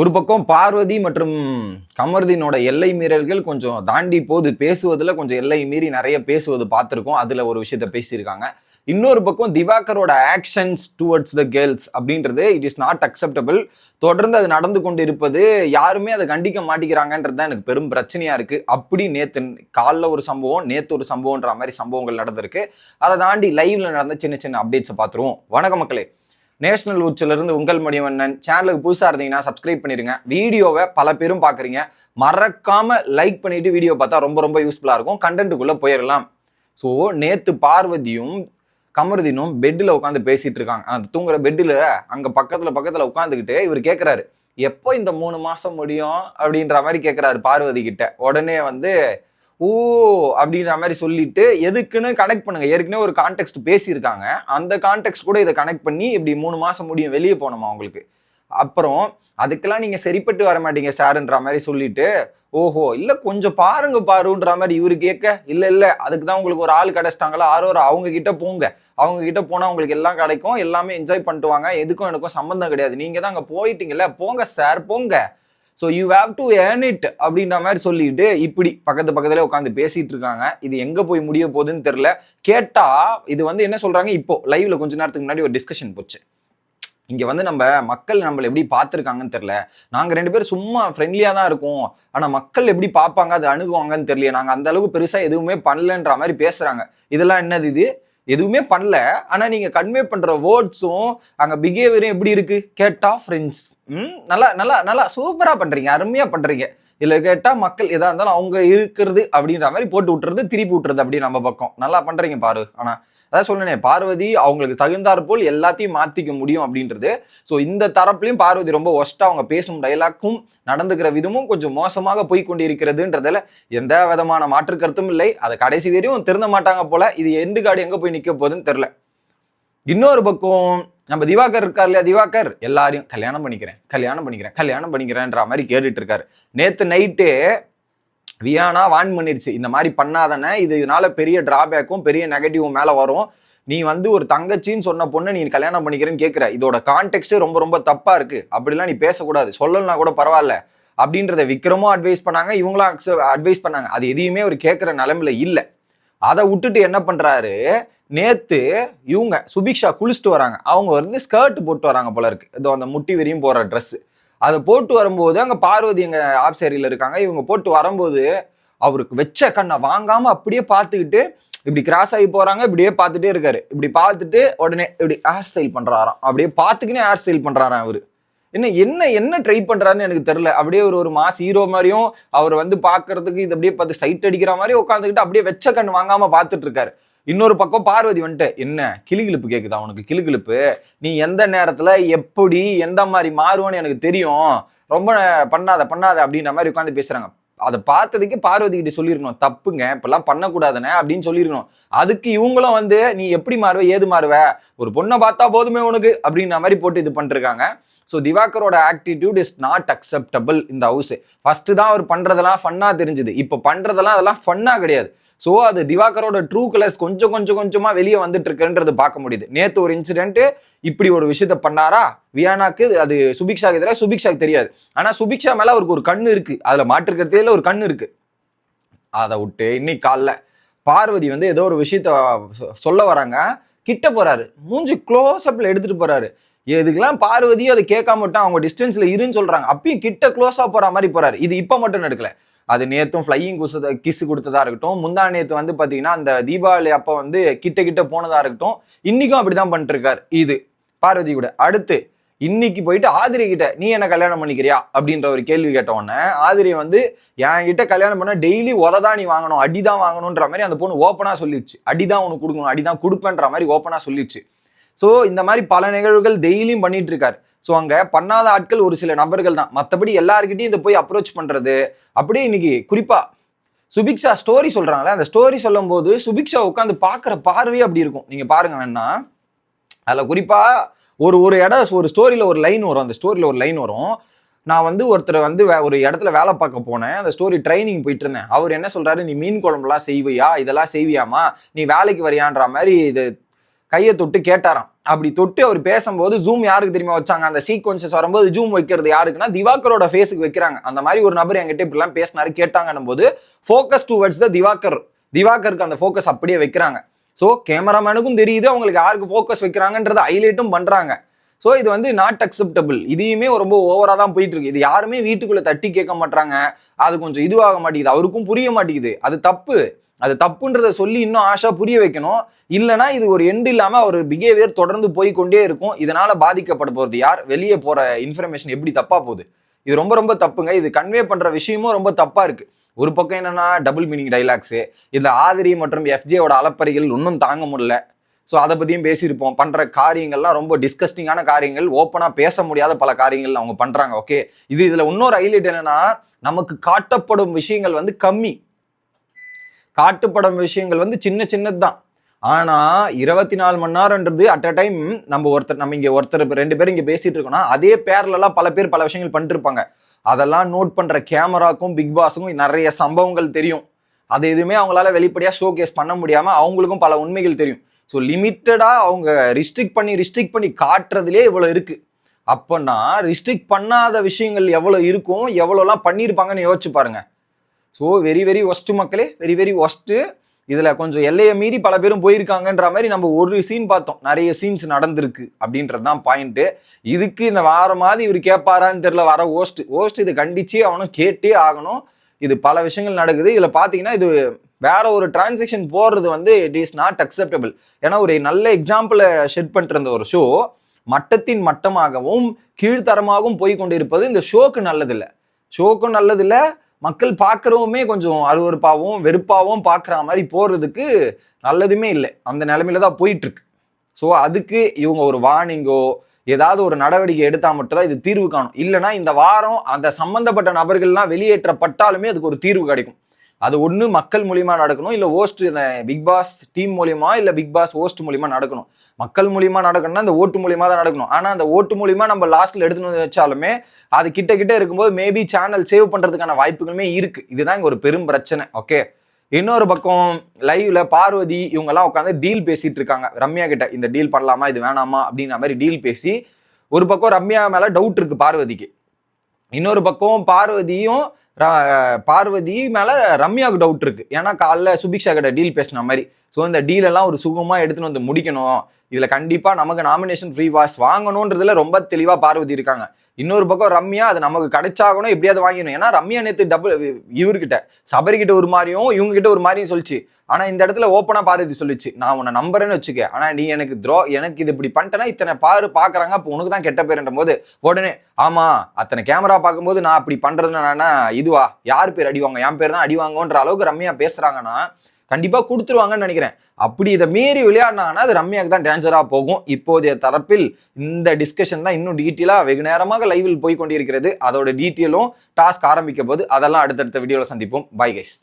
ஒரு பக்கம் பார்வதி மற்றும் கமருதீனோட எல்லை மீறல்கள் கொஞ்சம் தாண்டி போது பேசுவதில் கொஞ்சம் எல்லை மீறி நிறைய பேசுவது பார்த்துருக்கோம். அதில் ஒரு விஷயத்த பேசியிருக்காங்க. இன்னொரு பக்கம் திவாகரோட ஆக்ஷன்ஸ் டுவர்ட்ஸ் த கேர்ள்ஸ் அப்படின்றது இட் இஸ் நாட் அக்செப்டபிள் தொடர்ந்து அது நடந்து கொண்டு இருப்பது யாருமே அதை கண்டிக்க மாட்டேங்கிறாங்கன்றது தான் எனக்கு பெரும் பிரச்சனையாக இருக்குது அப்படி நேற்று காலைல ஒரு சம்பவம் நேற்று ஒரு சம்பவம்ன்ற மாதிரி சம்பவங்கள் நடந்திருக்கு. அதை தாண்டி லைவில் நடந்த சின்ன சின்ன அப்டேட்ஸை பார்த்துருவோம். வணக்க மக்களே. நேஷனல் உச்சிலிருந்து உங்கள் மணிவண்ணன் சேனலுக்கு புதுசாக இருந்தீங்கன்னா சப்ஸ்கிரைப் பண்ணிருங்க. வீடியோவை பல பேரும் பார்க்குறீங்க மறக்காம லைக் பண்ணிட்டு வீடியோ பார்த்தா ரொம்ப ரொம்ப யூஸ்ஃபுல்லாக இருக்கும். கண்டென்ட்டுக்குள்ளே போயிடலாம் ஸோ நேற்று பார்வதியும் கமருதீனும் பெட்டில் உட்காந்து பேசிகிட்டு இருக்காங்க. அந்த தூங்குற பெட்டில் அங்கே பக்கத்தில் பக்கத்தில் உட்காந்துக்கிட்டு இவர் கேட்குறாரு எப்போ இந்த மூணு மாதம் முடியும் அப்படின்ற மாதிரி கேட்குறாரு பார்வதி கிட்ட. உடனே வந்து ஓ அப்படின்ற மாதிரி சொல்லிட்டு எதுக்குன்னு கனெக்ட் பண்ணுங்க. ஏற்கனவே ஒரு கான்டெக்ட் பேசியிருக்காங்க. அந்த கான்டெக்ட் கூட இதை கனெக்ட் பண்ணி இப்படி மூணு மாசம் முடியும் வெளியே போனோமா உங்களுக்கு? அப்புறம் அதுக்கெல்லாம் நீங்க சரிப்பட்டு வர மாட்டீங்க சாருன்ற மாதிரி சொல்லிட்டு ஓஹோ இல்ல கொஞ்சம் பாருங்க பாருன்ற மாதிரி இவரு கேட்க இல்ல இல்ல அதுக்கு தான் உங்களுக்கு ஒரு ஆள் கிடைச்சிட்டாங்களா? ஆரோரா அவங்க கிட்ட போங்க. அவங்க கிட்ட போனா உங்களுக்கு எல்லாம் கிடைக்கும் எல்லாமே என்ஜாய் பண்ணிட்டு வாங்க. எதுக்கும் எனக்கும் சம்மந்தம் கிடையாது. நீங்க தான் அங்க போயிட்டீங்கல்ல? போங்க சார் போங்க. So you have to earn it அப்படின்ற மாதிரி சொல்லிட்டு இப்படி பக்கத்து பக்கத்துல உட்காந்து பேசிட்டு இருக்காங்க. இது எங்க போய் முடிய போகுதுன்னு தெரியல. கேட்டா இது வந்து என்ன சொல்றாங்க? இப்போ லைவ்ல கொஞ்ச நேரத்துக்கு முன்னாடி ஒரு டிஸ்கஷன் போச்சு. இங்கே வந்து நம்ம மக்கள் நம்மளை எப்படி பார்த்துருக்காங்கன்னு தெரில நாங்கள் ரெண்டு பேரும் சும்மா ஃப்ரெண்ட்லியாக தான் இருக்கோம். ஆனால் மக்கள் எப்படி பார்ப்பாங்க? அது அணுகுவாங்கன்னு தெரியல நாங்கள் அந்த அளவுக்கு பெருசாக எதுவுமே பண்ணலன்ற மாதிரி பேசுகிறாங்க இதெல்லாம் என்னது இது? எதுவுமே பண்ணல. ஆனா நீங்க கன்வே பண்ற வேர்ட்ஸும் அங்க பிஹேவியரும் எப்படி இருக்கு? கேட்டா ஃப்ரெண்ட்ஸ் ம் நல்லா நல்லா நல்லா சூப்பரா பண்றீங்க. அருமையா பண்றீங்க. இல்லை கேட்டால் மக்கள் எதாக இருந்தாலும் அவங்க இருக்கிறது அப்படின்ற மாதிரி போட்டு விட்டுறது திருப்பி விட்டுறது அப்படி நம்ம பக்கம். நல்லா பண்ணுறீங்க பாரு. ஆனால் அதான் சொன்னேனே பார்வதி அவங்களுக்கு தகுந்தாற் போல் எல்லாத்தையும் மாற்றிக்க முடியும் அப்படின்றது. ஸோ இந்த தரப்புலையும் பார்வதி ரொம்ப ஒஸ்ட்டாக அவங்க பேசும் டைலாக்கும் நடந்துக்கிற விதமும் கொஞ்சம் மோசமாக போய் இருக்கிறதுன்றதில் எந்த விதமான மாற்று கருத்தும் இல்லை. அதை கடைசி வரையும் திருந்த மாட்டாங்க போல. இது எண்டு காடு எங்கே போய் நிற்க போகுதுன்னு தெரில இன்னொரு பக்கம் நம்ம திவாகர் இருக்கார் இல்லையா? திவாகர் எல்லாரையும் கல்யாணம் பண்ணிக்கிறேன் கல்யாணம் பண்ணிக்கிறேன் கல்யாணம் பண்ணிக்கிறேன்ற மாதிரி கேட்டுட்டு இருக்காரு நேத்து நைட்டு வியானா வான் பண்ணிருச்சு. இந்த மாதிரி பண்ணாதானே இது இதனால பெரிய டிராபேக்கும் பெரிய நெகட்டிவும் மேல வரும். நீ வந்து ஒரு தங்கச்சின்னு சொன்ன பொண்ணு நீ கல்யாணம் பண்ணிக்கிறேன்னு கேட்குற இதோட கான்டெக்ட்டே ரொம்ப ரொம்ப தப்பா இருக்கு. அப்படிலாம் நீ பேசக்கூடாது. சொல்லலனா கூட பரவாயில்ல. அப்படின்றத விக்ரமும் அட்வைஸ் பண்ணாங்க. இவங்களும் அட்வைஸ் பண்ணாங்க. அது எதையுமே அவர் கேட்குற நிலமையில இல்லை. அதை விட்டுட்டு என்ன பண்றாரு? நேத்து இவங்க சுபிக்ஷா குளிச்சுட்டு வராங்க. அவங்க வந்து ஸ்கர்ட் போட்டு வராங்க போல இருக்கு. இதோ அந்த முட்டி வரையும் போற ட்ரெஸ்ஸு அதை போட்டு வரும்போது அங்க பார்வதி எங்க ஆப்ஸ் ஏரியில் இருக்காங்க. இவங்க போட்டு வரும்போது அவருக்கு வச்ச கண்ணை வாங்காம அப்படியே பார்த்துக்கிட்டு இப்படி கிராஸ் ஆகி போறாங்க இப்படியே பார்த்துட்டே இருக்காரு. இப்படி பார்த்துட்டு உடனே இப்படி ஹேர் ஸ்டைல் பண்றாராம். அப்படியே பார்த்துக்கினே ஹேர் ஸ்டைல் பண்றாராம் அவரு. என்ன என்ன என்ன ட்ரை பண்றாருன்னு எனக்கு தெரியல. அப்படியே ஒரு ஒரு மாஸ் ஹீரோ மாதிரியும் அவர் வந்து பாக்குறதுக்கு இது அப்படியே பார்த்து சைட் அடிக்கிற மாதிரி உட்காந்துக்கிட்டு அப்படியே வெச்ச கண் வாங்காம பார்த்துட்டு இருக்காரு. இன்னொரு பக்கம் பார்வதி வந்துட்டு என்ன கிளுகிழுப்பு கேக்குதா உனக்கு? கிளுகிழுப்பு. நீ எந்த நேரத்துல எப்படி எந்த மாதிரி மாறுவோன்னு எனக்கு தெரியும். ரொம்ப பண்ணாத பண்ணாத அப்படின்ற மாதிரி உட்காந்து பேசுறாங்க. அதை பார்த்ததுக்கு பார்வதி கிட்ட சொல்லியிருக்கணும் தப்புங்க இப்பெல்லாம் பண்ணக்கூடாதுன்னு அப்படின்னு சொல்லியிருக்கணும் அதுக்கு இவங்களும் வந்து நீ எப்படி மாறுவ ஏது மாறுவ? ஒரு பொண்ணை பார்த்தா போதுமே உனக்கு அப்படின்ற மாதிரி போட்டு இது பண்ணிருக்காங்க ஸோ திவாகரோட ஆக்டிடியூட் இஸ் நாட் அக்செப்டபிள் இந்த ஹவுஸ் ஃபர்ஸ்ட் தான் அவர் பண்றதெல்லாம் ஃபன்னா தெரிஞ்சுது. இப்போ பண்றதெல்லாம் அதெல்லாம் ஃபன்னா கிடையாது. ஸோ அது திவாகரோட ட்ரூ கலர்ஸ் கொஞ்சம் கொஞ்சம் கொஞ்சமாக வெளியே வந்துட்டு இருக்குன்றது பார்க்க முடியுது. நேற்று ஒரு இன்சிடென்ட் இப்படி ஒரு விஷயத்த பண்ணாரா? வியானாக்கு அது சுபிக்ஷாக்கு எதிராக சுபிக்ஷாக்கு தெரியாது. ஆனால் சுபிக்ஷா மேலே அவருக்கு ஒரு கண் இருக்கு. அதில் மாற்றுக்கிறதே ஒரு கண் இருக்கு. அதை விட்டு இன்னைக்கு காலைல பார்வதி வந்து ஏதோ ஒரு விஷயத்த சொ- சொல்ல வராங்க. கிட்ட போறாரு. மூஞ்சி க்ளோஸ் அப்ல எடுத்துட்டு போறாரு. இதுக்கெல்லாம் பார்வதியும் அதை கேட்காம விட்டா அவங்க டிஸ்டன்ஸ்ல இருன்னு சொல்றாங்க. அப்பயும் கிட்ட க்ளோஸா போற மாதிரி போறாரு. இது இப்ப மட்டும் நடக்கல. அது நேற்றும் ஃப்ளையிங் குஸ் கிஸ் கொடுத்ததா இருக்கட்டும். முந்தா நேற்று வந்து பார்த்தீங்கன்னா அந்த தீபாவளி அப்போ வந்து கிட்ட கிட்ட போனதாக இருக்கட்டும். இன்றைக்கும் அப்படி தான் பண்ணிட்டுருக்கார் இது. பார்வதி கூட. அடுத்து இன்னைக்கு போயிட்டு ஆதிரி கிட்ட நீ என்ன கல்யாணம் பண்ணிக்கிறியா? அப்படின்ற ஒரு கேள்வி கேட்ட உடனே ஆதிரி வந்து என் கிட்ட கல்யாணம் பண்ண டெய்லி உததான் நீ வாங்கணும் அடிதான் வாங்கணுன்ற மாதிரி அந்த பொண்ணு ஓப்பனாக சொல்லிடுச்சு அடிதான் உனக்கு கொடுக்கணும் அடிதான் கொடுப்பேன்ற மாதிரி ஓப்பனாக சொல்லிடுச்சு ஸோ இந்த மாதிரி பல நிகழ்வுகள் டெய்லியும் பண்ணிட்டு இருக்காரு ஸோ அங்கே பண்ணாத ஆட்கள் ஒரு சில நபர்கள் தான். மற்றபடி எல்லாருக்கிட்டையும் இதை போய் அப்ரோச் பண்ணுறது அப்படியே இன்னைக்கு குறிப்பாக சுபிக்ஷா ஸ்டோரி சொல்கிறாங்களே அந்த ஸ்டோரி சொல்லும் போது சுபிக்ஷா உட்காந்து பார்க்குற பார்வையே அப்படி இருக்கும். நீங்கள் பாருங்க வேணா அதில் குறிப்பாக ஒரு ஒரு இடம் ஒரு ஸ்டோரியில் ஒரு லைன் வரும். அந்த ஸ்டோரியில் ஒரு லைன் வரும். நான் வந்து ஒருத்தர் வந்து வே- ஒரு இடத்துல வேலை பார்க்க போனேன். அந்த ஸ்டோரி ட்ரைனிங் போயிட்டு இருந்தேன். அவர் என்ன சொல்றாரு? நீ மீன் குழம்புலாம் செய்வியா? இதெல்லாம் செய்வியாமா நீ வேலைக்கு வரியான்ற மாதிரி இது கையை தொட்டு கேட்டாராம். அப்படி தொட்டு அவர் பேசும்போது ஜூம் யாருக்கு தெரியுமா வச்சாங்க? அந்த சீக்வன்சஸ் வரும்போது ஜூம் வைக்கிறது யாருக்குன்னா திவாகரோட ஃபேஸுக்கு வைக்கிறாங்க. அந்த மாதிரி ஒரு நபர் என்கிட்ட இப்படிலாம் பேசினாரு கேட்டாங்கன்னும் போது ஃபோக்கஸ் டுவர்ட்ஸ் த திவாகர். திவாகருக்கு அந்த ஃபோக்கஸ் அப்படியே வைக்கிறாங்க. ஸோ கேமராமேனுக்கும் தெரியுது அவங்களுக்கு யாருக்கு ஃபோக்கஸ் வைக்கிறாங்கன்றத ஹைலைட்டும் பண்ணுறாங்க ஸோ இது வந்து நாட் அக்செப்டபிள் இதையுமே ரொம்ப ஓவராக தான் போயிட்டு இருக்கு இது யாருமே வீட்டுக்குள்ளே தட்டி கேட்க மாட்டாங்க அது கொஞ்சம் இதுவாக மாட்டேங்குது. அவருக்கும் புரிய மாட்டேங்குது. அது தப்பு. அது தப்புன்றத சொல்லி இன்னும் ஆஷா புரிய வைக்கணும். இல்லைன்னா இது ஒரு எண்ட் இல்லாமல் அவர் பிஹேவியர் தொடர்ந்து போய் கொண்டே இருக்கும். இதனால பாதிக்கப்பட போகிறது யார்? வெளியே போற இன்ஃபர்மேஷன் எப்படி தப்பா போகுது? இது ரொம்ப ரொம்ப தப்புங்க. இது கன்வே பண்ற விஷயமும் ரொம்ப தப்பா இருக்கு. ஒரு பக்கம் என்னன்னா டபுள் மீனிங் டைலாக்ஸு இதில் ஆதிரி மற்றும் எஃப்ஜேயோட அலப்பறைகள் இன்னும் தாங்க முடியல. ஸோ அதை பற்றியும் பேசியிருப்போம். பண்ணுற காரியங்கள்லாம் ரொம்ப டிஸ்கஸ்டிங்கான காரியங்கள். ஓப்பனாக பேச முடியாத பல காரியங்கள் அவங்க பண்ணுறாங்க ஓகே இது இதில் இன்னொரு ஹைலைட் என்னன்னா நமக்கு காட்டப்படும் விஷயங்கள் வந்து கம்மி. காட்டுப்படும் விஷயங்கள் வந்து சின்ன சின்னது தான் ஆனா இருபத்தி நாலு மணி நேரம்ன்றது அட் அ டைம் நம்ம ஒருத்தர் நம்ம இங்க ஒருத்தர் ரெண்டு பேரும் இங்க பேசிட்டு இருக்கோம்னா அதே பேர்லலாம் பல பேர் பல விஷயங்கள் பண்ணிட்டு இருப்பாங்க அதெல்லாம் நோட் பண்ற கேமராக்கும் பிக் பாஸுக்கும் நிறைய சம்பவங்கள் தெரியும். அது எதுவுமே அவங்களால வெளிப்படையா ஷோ கேஸ் பண்ண முடியாம அவங்களுக்கும் பல உண்மைகள் தெரியும். ஸோ லிமிட்டடா அவங்க ரிஸ்ட்ரிக்ட் பண்ணி ரிஸ்ட்ரிக்ட் பண்ணி காட்டுறதுலே இவ்வளோ இருக்கு. அப்போனா ரிஸ்ட்ரிக்ட் பண்ணாத விஷயங்கள் எவ்வளோ இருக்கும் எவ்வளோலாம் பண்ணியிருப்பாங்கன்னு யோசிச்சு பாருங்க. ஸோ வெரி வெரி ஒஸ்ட்டு மக்களே வெரி வெரி ஒஸ்ட்டு இதில் கொஞ்சம் எல்லையை மீறி பல பேரும் போயிருக்காங்கன்ற மாதிரி நம்ம ஒரு சீன் பார்த்தோம். நிறைய சீன்ஸ் நடந்திருக்கு அப்படின்றது தான் பாயிண்ட்டு இதுக்கு இந்த வார மாதிரி இவர் கேட்பாரான்னு தெரில வர ஓஸ்ட் ஓஸ்ட் இது கண்டிச்சே அவனும் கேட்டே ஆகணும். இது பல விஷயங்கள் நடக்குது. இதில் பார்த்தீங்கன்னா இது வேற ஒரு டிரான்சாக்ஷன் போடுறது வந்து இட் இஸ் நாட் அக்செப்டபிள் ஏன்னா ஒரு நல்ல எக்ஸாம்பிளை ஷெட் பண்ணிருந்த ஒரு ஷோ மட்டத்தின் மட்டமாகவும் கீழ்த்தரமாகவும் போய் கொண்டிருப்பது இந்த ஷோக்கு நல்லதில்லை. ஷோக்கும் நல்லதில்லை மக்கள் பார்க்குறவுமே கொஞ்சம் அருவருப்பாகவும் வெறுப்பாகவும் பார்க்குற மாதிரி போகிறதுக்கு நல்லதுமே இல்லை. அந்த நிலமையில தான் போயிட்டுருக்கு. ஸோ அதுக்கு இவங்க ஒரு வார்னிங்கோ ஏதாவது ஒரு நடவடிக்கை எடுத்தால் மட்டும்தான் இது தீர்வு காணும். இல்லைன்னா இந்த வாரம் அந்த சம்மந்தப்பட்ட நபர்கள்லாம் வெளியேற்றப்பட்டாலுமே அதுக்கு ஒரு தீர்வு கிடைக்கும். அது ஒன்று மக்கள் மூலியமா நடக்கணும் இல்லை ஓஸ்ட் இந்த பிக் பாஸ் டீம் மூலியமா இல்லை பிக் பாஸ் ஓஸ்ட் மூலியமா நடக்கணும். மக்கள் மூலியமா நடக்கணும்னா அந்த ஓட்டு மூலியமா தான் நடக்கணும். ஆனால் அந்த ஓட்டு மூலியமா நம்ம லாஸ்ட்ல எடுத்துன்னு வச்சாலுமே அது கிட்ட கிட்ட இருக்கும்போது மேபி சேனல் சேவ் பண்றதுக்கான வாய்ப்புகளுமே இருக்கு. இதுதான் இங்க ஒரு பெரும் பிரச்சனை ஓகே இன்னொரு பக்கம் லைவ்ல பார்வதி இவங்கெல்லாம் உட்காந்து டீல் பேசிட்டு இருக்காங்க. ரம்யா கிட்ட இந்த டீல் பண்ணலாமா இது வேணாமா அப்படின்ற மாதிரி டீல் பேசி ஒரு பக்கம் ரம்யா மேல டவுட் இருக்கு பார்வதிக்கு. இன்னொரு பக்கம் பார்வதியும் பார்வதி மேலே ரம்யாவுக்கு டவுட் இருக்குது ஏன்னா காலைல சுபிக்ஷா கிட்ட டீல் பேசின மாதிரி. ஸோ இந்த டீலெல்லாம் ஒரு சுகமாக எடுத்துன்னு வந்து முடிக்கணும். இதில் கண்டிப்பாக நமக்கு நாமினேஷன் ஃப்ரீ வாஸ் வாங்கணுன்றதுல ரொம்ப தெளிவாக பார்வதி இருக்காங்க. இன்னொரு பக்கம் ரம்யா அது நமக்கு கிடைச்சாகணும் எப்படியாவது வாங்கிடணும். ஏன்னா ரம்யா நேத்து டபுள் இவர்கிட்ட சபரி ஒரு மாதிரியும் இவங்க கிட்ட ஒரு மாதிரியும் சொல்லிச்சு. ஆனா இந்த இடத்துல ஓப்பனா பார்வதி சொல்லிச்சு. நான் உன்னை நம்புறேன்னு வச்சுக்க. ஆனா நீ எனக்கு துரோ எனக்கு இது இப்படி பண்ணிட்டேன்னா இத்தனை பாரு பாக்குறாங்க. அப்போ உனக்கு தான் கெட்ட பேருன்ற போது உடனே ஆமா அத்தனை கேமரா பார்க்கும்போது நான் அப்படி பண்றதுன்னா இதுவா? யார் பேர் அடிவாங்க என் பேர் தான் அடிவாங்கன்ற அளவுக்கு ரம்யா பேசுறாங்கன்னா கண்டிப்பாக கொடுத்துருவாங்கன்னு நினைக்கிறேன். அப்படி இதை மீறி விளையாடினாங்கன்னா அது ரம்யாக்கு தான் டேஞ்சராக போகும். இப்போதைய தரப்பில் இந்த டிஸ்கஷன் தான் இன்னும் டீட்டெயிலாக வெகு நேரமாக லைவில் போய் கொண்டிருக்கிறது. அதோட டீட்டெயிலும் டாஸ்க் ஆரம்பிக்க போது அதெல்லாம் அடுத்தடுத்த வீடியோவில் சந்திப்போம். Bye guys